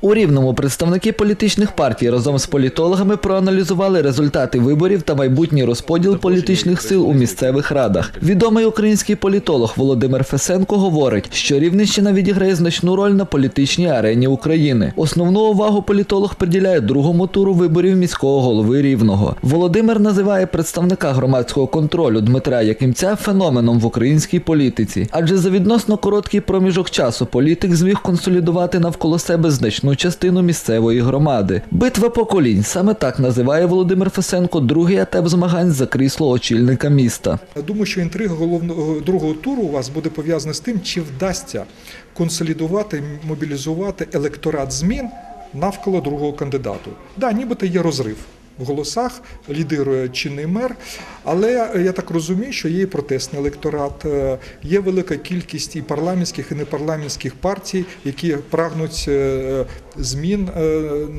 У рівному представники політичних партій разом з політологами проаналізували результати виборів та майбутній розподіл політичних сил у місцевих радах. Відомий український політолог Володимир Фесенко говорить, що Рівненщина відіграє значну роль на політичній арені України. Основну увагу політолог приділяє другому туру виборів міського голови Рівного. Володимир називає представника громадського контролю Дмитра Якимця феноменом в українській політиці, адже за відносно короткий проміжок часу політик зміг консолідувати навколо себе значну частину місцевої громади. Битва поколінь саме так називає Володимир Фесенко другий етап змагань за крісло очільника міста. Думаю, що інтрига головного другого туру у вас буде пов'язана з тим, чи вдасться консолідувати, мобілізувати електорат змін навколо другого кандидату. Да, нібито є розрив. В голосах лідирує чинний мер, але я так розумію, що є і протестний електорат, е, є велика кількість і парламентських, і непарламентських партій, які прагнуть е, змін е,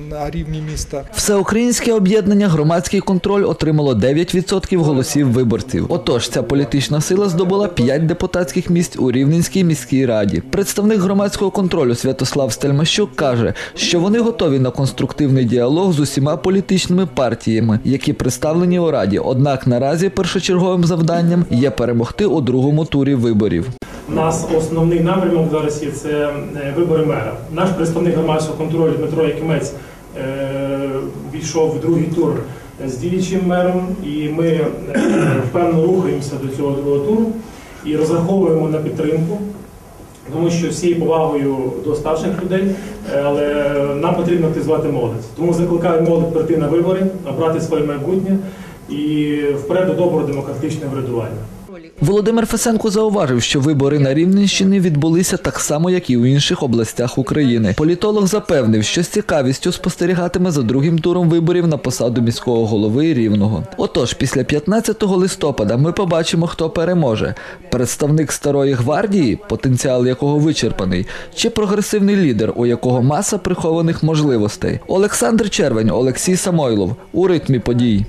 на рівні міста. Всеукраїнське об'єднання громадський контроль отримало 9% голосів виборців. Отож, ця політична сила здобула 5 депутатських місць у Рівненській міській раді. Представник громадського контролю Святослав Стельмащук каже, що вони готові на конструктивний діалог з усіма політичними партіями, які представлені у раді. Однак наразі першочерговим завданням є перемогти у другому турі виборів. Нас основний напрямок зараз є це е, вибори мера. Наш представник громадського контролю Дмитро Якимець е, війшов в другий тур з діючим мером, і ми е, впевнено рухаємося до цього другого туру і розраховуємо на підтримку. Тому що всією повагою до старших людей, е, але нам потрібно активізувати молодь. Тому закликаю молодь прийти на вибори, обрати своє майбутнє і вперед до доброго демократичного врядування. Володимир Фесенко зауважив, що вибори на Рівненщині відбулися так само, як і у інших областях України. Політолог запевнив, що з цікавістю спостерігатиме за другим туром виборів на посаду міського голови Рівного. Отож, після 15 листопада ми побачимо, хто переможе: представник старої гвардії, потенціал якого вичерпаний, чи прогресивний лідер, у якого маса прихованих можливостей. Олександр Червень, Олексій Самойлов у ритмі подій.